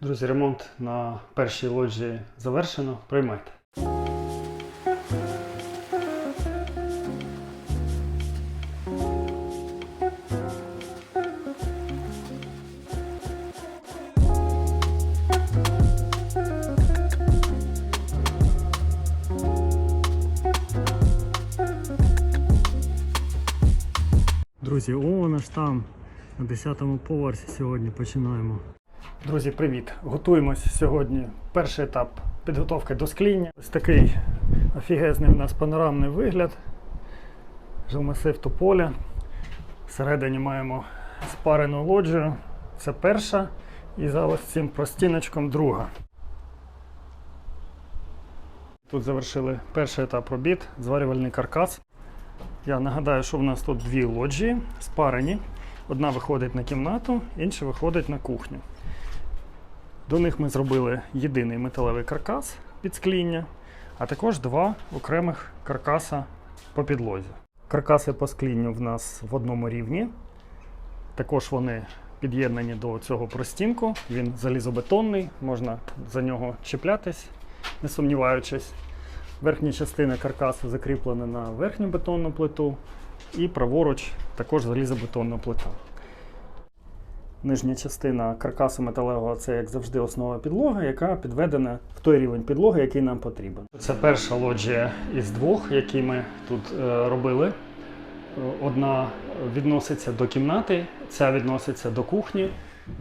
Друзі, ремонт на першій лоджії завершено. Приймайте. Друзі, о, ж там на 10-му поверсі сьогодні починаємо. Друзі, привіт! Готуємось сьогодні. Перший етап підготовки до скління. Ось такий офігезний у нас панорамний вигляд. Жилмасив тополя. Всередині маємо спарену лоджію. Це перша. І за ось цим простіночком друга. Тут завершили перший етап робіт, зварювальний каркас. Я нагадаю, що в нас тут дві лоджії спарені. Одна виходить на кімнату, інша виходить на кухню. До них ми зробили єдиний металевий каркас під скління, а також два окремих каркаса по підлозі. Каркаси по склінню в нас в одному рівні. Також вони під'єднані до цього простінку. Він залізобетонний, можна за нього чіплятись, не сумніваючись. Верхня частина каркасу закріплена на верхню бетонну плиту, і праворуч також залізобетонна плита. Нижня частина каркасу металевого це, як завжди, основа підлоги, яка підведена в той рівень підлоги, який нам потрібен. Це перша лоджія із двох, які ми тут е, робили. Е, Одна відноситься до кімнати, ця відноситься до кухні.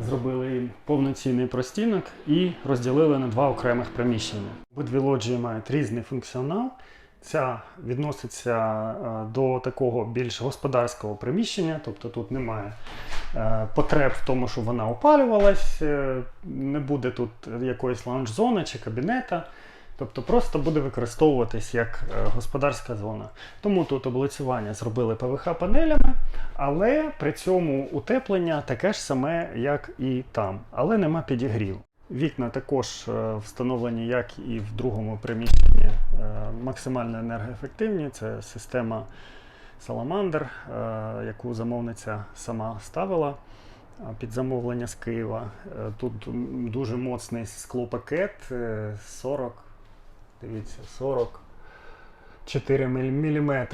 Зробили їм повноцінний простінок і розділили на два окремих приміщення. Обидві лоджії мають різний функціонал. Ця відноситься е, до такого більш господарського приміщення, тобто тут немає потреб в тому, щоб вона опалювалась, е, не буде тут якоїсь лаунж-зони чи кабінета. Тобто просто буде використовуватись як е, господарська зона. Тому тут облицювання зробили ПВХ-панелями, але при цьому утеплення таке ж саме, як і там, але нема підігріву. Вікна також е, встановлені, як і в другому приміщенні, е, максимально енергоефективні. Це система Salamander, е, яку замовниця сама ставила е, під замовлення з Києва. Е, Тут дуже моцний склопакет е, 40, дивіться, 44 мм.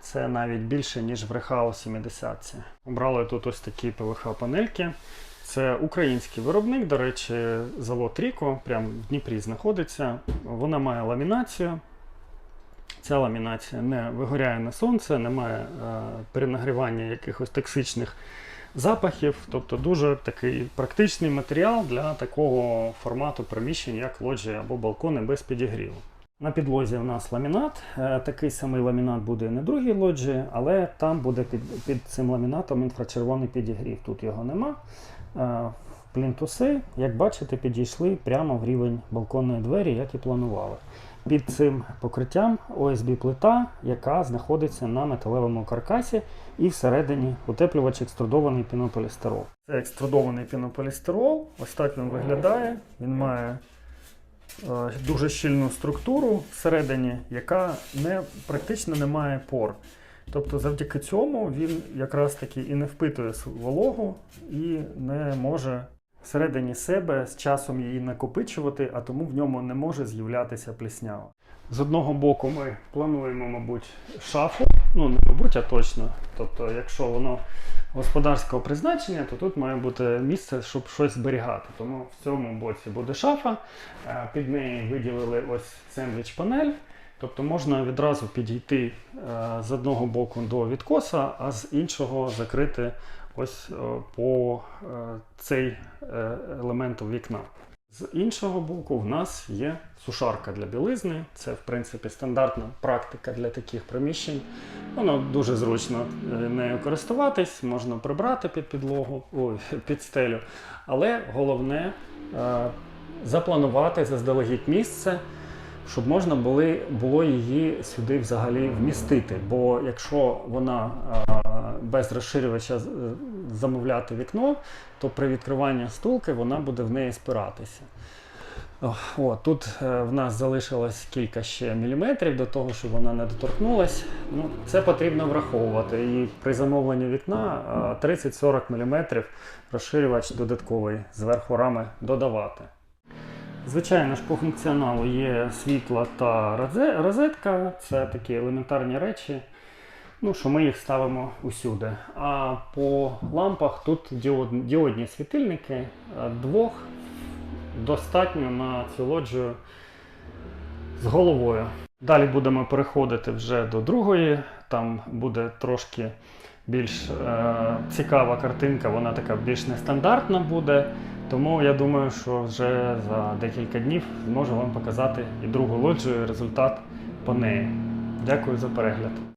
Це навіть більше, ніж в Рехао 70. Обрали тут ось такі ПВХ-панельки. Це український виробник, до речі, завод Ріко, прямо в Дніпрі знаходиться. Вона має ламінацію. Ця ламінація не вигоряє на сонце, не має е, перенагрівання якихось токсичних запахів. Тобто дуже такий практичний матеріал для такого формату приміщень, як лоджії або балкони без підігріву. На підлозі у нас ламінат. Е, Такий самий ламінат буде і на другій лоджії, але там буде під, під цим ламінатом інфрачервоний підігрів. Тут його нема. Е, Плінтуси, як бачите, підійшли прямо в рівень балконної двері, як і планували. Під цим покриттям ОСБ плита, яка знаходиться на металевому каркасі, і всередині утеплювач екструдований пінополістирол. Це екструдований пінополістирол. Ось так він виглядає. Він має е, дуже щільну структуру всередині, яка не, практично не має пор. Тобто завдяки цьому він якраз таки і не впитує вологу і не може всередині себе з часом її накопичувати, а тому в ньому не може з'являтися пліснява. З одного боку, ми плануємо, мабуть, шафу, ну не мабуть, а точно. Тобто, якщо воно господарського призначення, то тут має бути місце, щоб щось зберігати. Тому в цьому боці буде шафа. Е, Під неї виділили ось сендвіч-панель. Тобто можна відразу підійти е, з одного боку до відкоса, а з іншого закрити ось е, по цей е, елемент вікна. З іншого боку, в нас є сушарка для білизни. Це, в принципі, стандартна практика для таких приміщень. Воно дуже зручно е, нею користуватись, можна прибрати під підлогу, ой, під стелю. Але головне е, запланувати заздалегідь місце, щоб можна було її сюди взагалі вмістити. Бо якщо вона без розширювача замовляти вікно, то при відкриванні стулки вона буде в неї спиратися. О, тут е, в нас залишилось кілька ще міліметрів до того, щоб вона не доторкнулась. Ну, це потрібно враховувати. І при замовленні вікна е, 30-40 мм розширювач додатковий зверху рами додавати. Звичайно ж, по функціоналу є світло та розетка. Це такі елементарні речі, ну, що ми їх ставимо усюди. А по лампах тут діод, діодні світильники е, двох достатньо на цю лоджію з головою. Далі будемо переходити вже до другої. Там буде трошки більш е, цікава картинка, вона така більш нестандартна буде. Тому я думаю, що вже за декілька днів зможу вам показати і другу лоджію, результат по неї. Дякую за перегляд.